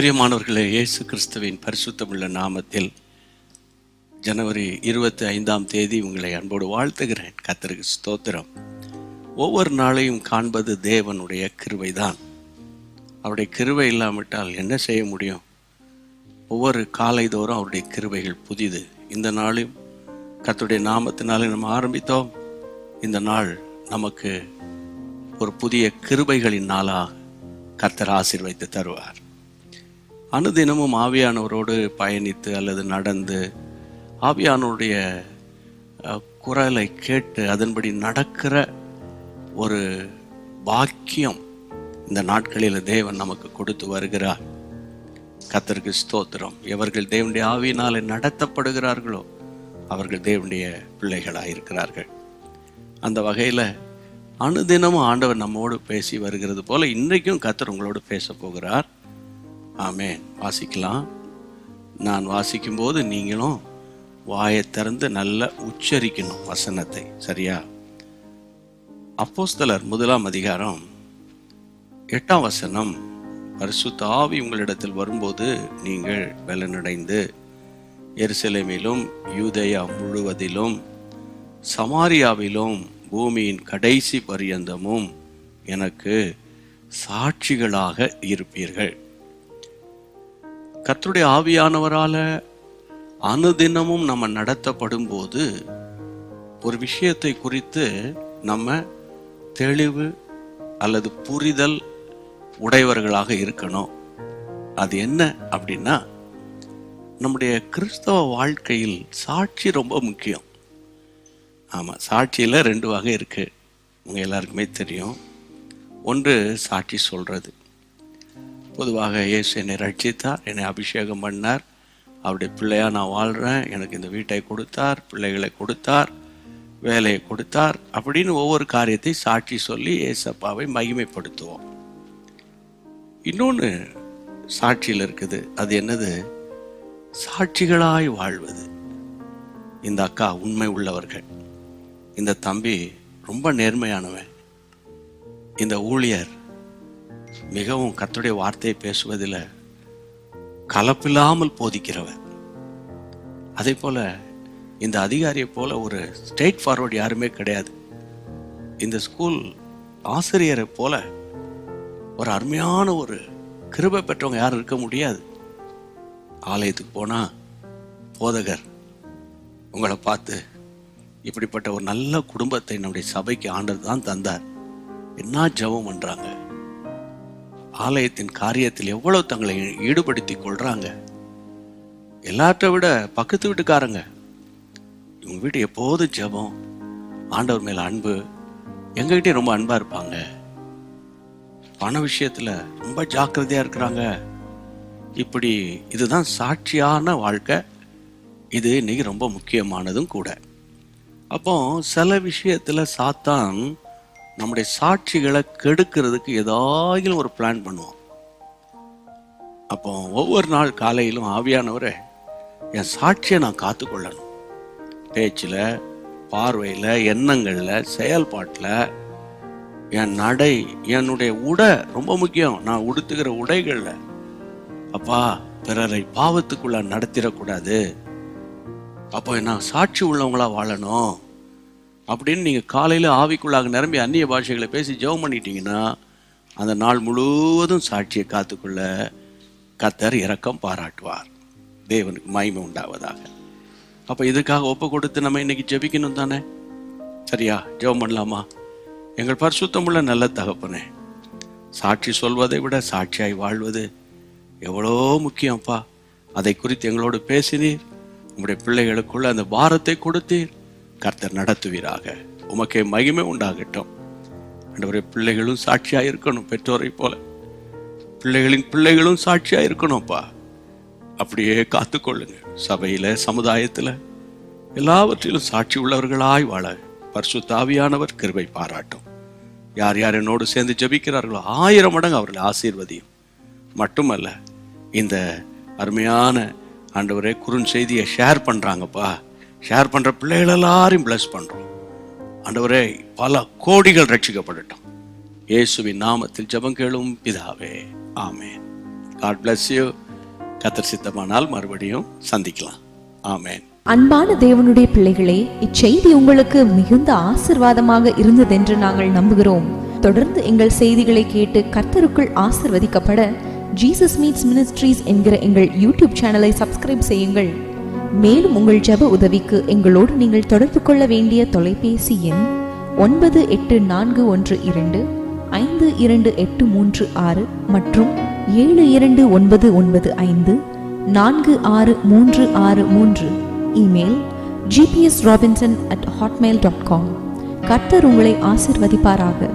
பிரியமானவர்களே இயேசு கிறிஸ்துவின் பரிசுத்தமுள்ள நாமத்தில் ஜனவரி இருபத்தி ஐந்தாம் தேதி உங்களை அன்போடு வாழ்த்துகிறேன். கத்திரிக்கு ஸ்தோத்திரம். ஒவ்வொரு நாளையும் காண்பது தேவனுடைய கிருவை தான் அவருடைய கிருவை இல்லாவிட்டால் என்ன செய்ய முடியும்? ஒவ்வொரு காலை தோறும் அவருடைய கிருவைகள் புதிது. இந்த நாளும் கர்த்தருடைய நாமத்தினாலே நம்ம ஆரம்பித்தோம். இந்த நாள் நமக்கு ஒரு புதிய கிருபைகளின் நாளாக கர்த்தர் ஆசீர்வைத்து தருவார். அனுதினமும் ஆவியானவரோடு பயணித்து அல்லது நடந்து ஆவியானவருடைய குரலை கேட்டு அதன்படி நடக்கிற ஒரு பாக்கியம் இந்த நாட்களில் தேவன் நமக்கு கொடுத்து வருகிறார். கத்தருக்கு ஸ்தோத்திரம். எவர்கள் தேவனுடைய ஆவியினாலே நடத்தப்படுகிறார்களோ அவர்கள் தேவனுடைய பிள்ளைகளாக இருக்கிறார்கள். அந்த வகையில் அனுதினமும் ஆண்டவர் நம்மோடு பேசி வருகிறது போல இன்றைக்கும் கத்தர் உங்களோடு பேச போகிறார். ஆமே வாசிக்கலாம். நான் வாசிக்கும்போது நீங்களும் வாயை திறந்து நல்லா உச்சரிக்கணும் வசனத்தை. சரியா? அப்போஸ்தலர் முதலாம் அதிகாரம் எட்டாம் வசனம். பரிசுத்த ஆவி உங்களிடத்தில் வரும்போது நீங்கள் பலனடைந்து எருசலேமிலும் யூதயா முழுவதிலும் சமாரியாவிலும் பூமியின் கடைசி பரியந்தமும் எனக்கு சாட்சிகளாக இருப்பீர்கள். கத்தருடைய ஆவியானவரால அனுதினமும் நம்ம நடத்தப்படும் போது ஒரு விஷயத்தை குறித்து நம்ம தெளிவு அல்லது புரிதல் உடையவர்களாக இருக்கணும். அது என்ன அப்படின்னா நம்முடைய கிறிஸ்தவ வாழ்க்கையில் சாட்சி ரொம்ப முக்கியம். ஆமாம் சாட்சியில் ரெண்டு வகை இருக்குது உங்கள் எல்லாருக்குமே தெரியும். ஒன்று சாட்சி சொல்கிறது பொதுவாக இயேசு என்னை ரட்சித்தார் என்னை அபிஷேகம் பண்ணார். அவருடைய பிள்ளையாக நான் வாழ்கிறேன் எனக்கு இந்த வீட்டை கொடுத்தார் பிள்ளைகளை கொடுத்தார் வேலையை கொடுத்தார் அப்படின்னு ஒவ்வொரு காரியத்தை சாட்சி சொல்லி ஏசப்பாவை மகிமைப்படுத்துவோம். இன்னொன்று சாட்சியில் இருக்குது. அது என்னது? சாட்சிகளாய் வாழ்வது. இந்த அக்கா உண்மை உள்ளவர்கள். இந்த தம்பி ரொம்ப நேர்மையானவன். இந்த ஊழியர் மிகவும் கத்துடைய வார்த்தையை பேசுவதில் கலப்பில்லாமல் போதிக்கிறவர். அதே போல இந்த அதிகாரியை போல ஒரு ஸ்ட்ரெயிட் ஃபார்வர்ட் யாருமே கிடையாது. இந்த ஸ்கூல் ஆசிரியரை போல ஒரு அருமையான ஒரு கிருபை பெற்றவங்க யாரும் இருக்க முடியாது. ஆலயத்துக்கு போனா போதகர் உங்களை பார்த்து இப்படிப்பட்ட ஒரு நல்ல குடும்பத்தை நம்முடைய சபைக்கு ஆண்டர் தான் தந்தார். என்ன ஜெபம் பண்றாங்க? ஆலயத்தின் காரியத்தில் எவ்வளவு தங்களை ஈடுபடுத்தி கொள்றாங்க? எல்லாற்றை விட பக்கத்து வீட்டுக்காரங்க. இவங்க வீட்டு எப்போதும் ஜெபம் ஆண்டவர் மேல அன்பு எங்ககிட்டயே ரொம்ப அன்பா இருப்பாங்க. பண விஷயத்துல ரொம்ப ஜாக்கிரதையா இருக்கிறாங்க. இப்படி இதுதான் சாட்சியான வாழ்க்கை. இது இன்னைக்கு ரொம்ப முக்கியமானதும் கூட. அப்போ சில விஷயத்துல சாத்தான் நம்முடைய சாட்சிகளை கெடுக்கிறதுக்கு ஏதாயிலும் ஒரு பிளான் பண்ணுவோம். அப்போ ஒவ்வொரு நாள் காலையிலும் ஆவியானவரை என் சாட்சியை நான் காத்துக்கொள்ளணும். பேச்சில் பார்வையில் எண்ணங்களில் செயல்பாட்டில் என் நடை என்னுடைய உடை ரொம்ப முக்கியம். நான் உடுத்துகிற உடைகளில். அப்பா பிறரை பாவத்துக்குள்ள நடத்திடக்கூடாது. அப்போ நான் சாட்சி உள்ளவங்களா வாழணும். அப்படின்னு நீங்கள் காலையில் ஆவிக்குள்ளாக நிரம்பி அந்நிய பாஷைகளை பேசி ஜெபம் பண்ணிட்டீங்கன்னா அந்த நாள் முழுவதும் சாட்சியை காத்துக்குள்ள கத்தர் இரக்கம் பாராட்டுவார். தேவனுக்கு மயிமை உண்டாவதாக. அப்போ இதுக்காக ஒப்பு கொடுத்து நம்ம இன்னைக்கு ஜெபிக்கணும் தானே? சரியா? ஜெபம் பண்ணலாமா? எங்கள் பரிசுத்தமுள்ள நல்ல தகப்பனே சாட்சி சொல்வதை விட சாட்சியாய் வாழ்வது எவ்வளோ முக்கியம்ப்பா. அதை குறித்து எங்களோடு பேசினீர். உங்களுடைய பிள்ளைகளுக்குள்ள அந்த பாரத்தை கொடுத்தீர். கர்த்தர் நடத்துவீராக. உமக்கே மகிமை உண்டாகட்டும். ஆண்டவரே பிள்ளைகளும் சாட்சியாக இருக்கணும் பெற்றோரை போல. பிள்ளைகளின் பிள்ளைகளும் சாட்சியாக இருக்கணும்ப்பா. அப்படியே காத்துக்கொள்ளுங்க சபையில் சமுதாயத்தில் எல்லாவற்றிலும் சாட்சி உள்ளவர்களாய் வாழ பரிசுத்தாவியானவர் கிருபை பாராட்டும். யார் யார் என்னோடு சேர்ந்து ஜெபிக்கிறார்களோ ஆயிரம் மடங்கு அவர்களை ஆசீர்வதியும். மட்டுமல்ல இந்த அருமையான ஆண்டவரே குறுஞ்செய்தியை ஷேர் பண்ணுறாங்கப்பா ஷேர் பண்ற பிள்ளைகள் எல்லாரையும் பிளஸ் பண்றோம். ஆண்டவரே பல கோடிகள் ரட்சிக்கப்படட்டும். இயேசுவின் நாமத்தில் ஜெபம் கேளும் பிதாவே. ஆமேன். காட் பிளஸ் யூ கத்தர் சித்தமானால் மறுபடியும் சந்திக்கலாம். ஆமேன். அன்பான தேவனுடைய பிள்ளைகளே இச்செய்தி உங்களுக்கு மிகுந்த ஆசிர்வாதமாக இருந்ததென்று நாங்கள் நம்புகிறோம். தொடர்ந்து எங்கள் செய்திகளை கேட்டு கர்த்தருக்குள் ஆசிர்வதிக்கப்பட ஜீசஸ் மீட்ஸ் மினிஸ்ட்ரீஸ் என்கிற எங்கள் யூடியூப் சேனலை சப்ஸ்கிரைப் செய்யுங்கள். மேலும் உங்கள் ஜெப உதவிக்கு எங்களோடு நீங்கள் தொடர்பு கொள்ள வேண்டிய தொலைபேசி எண் ஒன்பது எட்டு நான்கு ஒன்று இரண்டு ஐந்து இரண்டு எட்டு மூன்று ஆறு மற்றும் ஏழு இரண்டு ஒன்பது ஒன்பது ஐந்து நான்கு ஆறு மூன்று ஆறு மூன்று. Email GPS Robinson at hotmail dot com கர்த்தர் உங்களை ஆசிர்வதிப்பாராக.